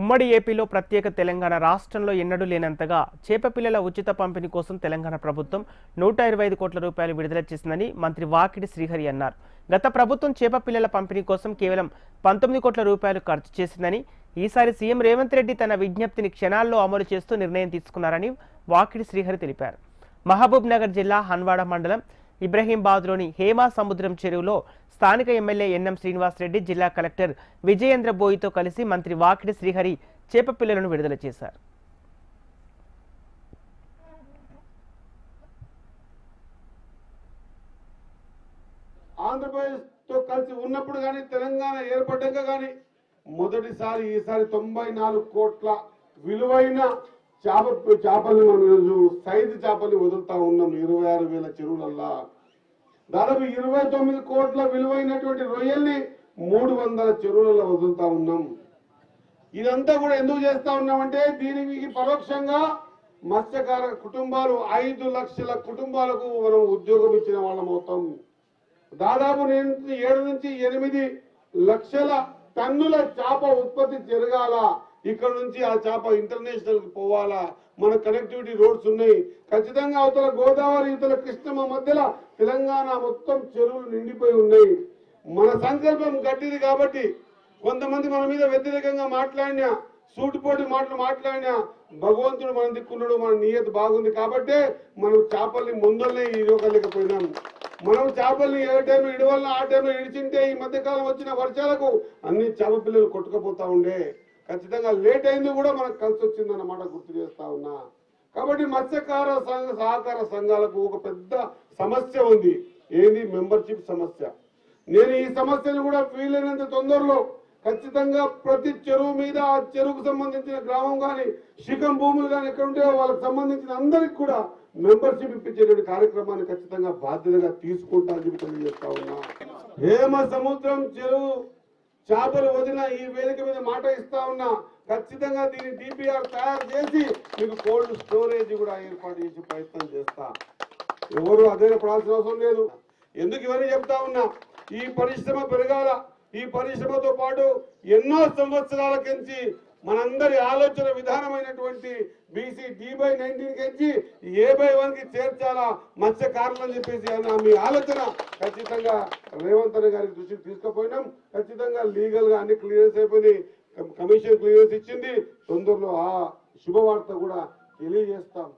ఉమ్మడి ఏపీలో ప్రత్యేక తెలంగాణ రాష్ట్రంలో ఎన్నడూ లేనంతగా చేపపిల్లల ఉచిత పంపిణీ కోసం తెలంగాణ ప్రభుత్వం నూట ఇరవై ఐదు కోట్ల రూపాయలు విడుదల చేసిందని మంత్రి వాకిడి శ్రీహరి అన్నారు. గత ప్రభుత్వం చేపపిల్లల పంపిణీ కోసం కేవలం పంతొమ్మిది కోట్ల రూపాయలు ఖర్చు చేసిందని ఈసారి సీఎం రేవంత్ రెడ్డి తన విజ్ఞప్తిని క్షణాల్లో అమలు చేస్తూ నిర్ణయం తీసుకున్నారని వాకిడి శ్రీహరి తెలిపారు. మహబూబ్ నగర్ జిల్లా హన్వాడ మండలం ఇబ్రహీంబాద్లోని హేమా సముద్రం చెరువులో స్థానిక ఎమ్మెల్యే ఎన్ఎం శ్రీనివాసరెడ్డి జిల్లా కలెక్టర్ విజయేంద్ర బోయితో కలిసి మంత్రి వాకిడి శ్రీహరి చేప పిల్లలను విడుదల చేశారు. ఆంధ్రప్రదేశ్తో కలిసి ఉన్నప్పుడు కానీ తెలంగాణ ఏర్పడ్డాక కానీ మొదటిసారి ఈసారి తొంభై నాలుగు కోట్ల విలువైన చేప చేపల్ని మనం ఈరోజు సైజు చేపల్ని వదులుతా ఉన్నాం. ఇరవై ఆరు వేల చెరువులల్లా. దాదాపు ఇరవై తొమ్మిది కోట్ల విలువైనటువంటి రొయ్యల్ని మూడు వందల చెరువులలో వదులుతా ఉన్నాం. ఇదంతా కూడా ఎందుకు చేస్తా ఉన్నామంటే దీనికి పరోక్షంగా మత్స్యకార కుటుంబాలు ఐదు లక్షల కుటుంబాలకు మనం ఉద్యోగం ఇచ్చిన వాళ్ళం అవుతాం. దాదాపు నేను ఏడు నుంచి ఎనిమిది లక్షల టన్నుల చేప ఉత్పత్తి జరగాల? ఇక్కడ నుంచి ఆ చేప ఇంటర్నేషనల్కి పోవాలా? మన కనెక్టివిటీ రోడ్స్ ఉన్నాయి. ఖచ్చితంగా అవతల గోదావరి ఇవతల కృష్ణమ్మ మధ్యలో తెలంగాణ మొత్తం చెరువులు నిండిపోయి ఉన్నాయి. మన సంకల్పం గట్టిది కాబట్టి కొంతమంది మన మీద వ్యతిరేకంగా మాట్లాడినా సూటిపోటి మాటలు మాట్లాడినా భగవంతుడు మన దిక్కున్నాడు మన నియత బాగుంది కాబట్టే మనం చేపల్ని ముందరనే లేకపోయినాము మనం చేపల్ని ఏ టైంలో ఇడవల్ల ఆ టైంలో ఇడిచింటే ఈ మధ్యకాలం వచ్చిన వర్షాలకు అన్ని చేప పిల్లలు కొట్టుకుపోతా ఉండే. ఖచ్చితంగా లేట్ అయింది కూడా మనకు కలిసి వచ్చిందన్నమాట గుర్తు చేస్తా ఉన్నా. కాబట్టి మత్స్యకార సంఘ సహకార సంఘాలకు ఒక పెద్ద సమస్య ఉంది. ఏది? మెంబర్షిప్ సమస్య. నేను ఈ సమస్యను కూడా వీలైనంత తొందరలో ఖచ్చితంగా ప్రతి చెరువు మీద ఆ చెరువుకు సంబంధించిన గ్రామం కానీ శిఖం భూములు కానీ ఎక్కడ ఉంటే వాళ్ళకి సంబంధించిన అందరికి కూడా మెంబర్షిప్ ఇప్పించేటువంటి కార్యక్రమాన్ని ఖచ్చితంగా బాధ్యతగా తీసుకుంటా అని చెప్పి తెలియజేస్తా ఉన్నా. హేమ సముద్రం చెరువు చేపలు వదిలిన ఈ వేదిక మీద మాట ఇస్తా ఉన్నా. ఖచ్చితంగా దీన్ని డిపిఆర్ తయారు చేసి మీకు కోల్డ్ స్టోరేజ్ కూడా ఏర్పాటు చేసి ప్రయత్నం చేస్తా. ఎవరు అధైర్యపడాల్సిన అవసరం లేదు. ఎందుకు ఇవన్నీ చెప్తా ఉన్నా? ఈ పరిశ్రమ పెరగాల ఈ పరిశ్రమతో పాటు ఎన్నో సంవత్సరాల కించి మనందరి ఆలోచన విధానమైనటువంటి బీసీ డి బై నైన్టీన్ కించి ఏ బై వన్కి చేర్చాలా మత్స్యకారులు అని చెప్పేసి అన్న మీ ఆలోచన ఖచ్చితంగా రేవంత్ అన్న గారికి దృష్టికి తీసుకుపోయినాం. ఖచ్చితంగా లీగల్గా అన్ని క్లియరెన్స్ అయిపోయినాయి కమిషన్ క్లియరెన్స్ ఇచ్చింది. తొందరలో ఆ శుభవార్త కూడా తెలియజేస్తాం.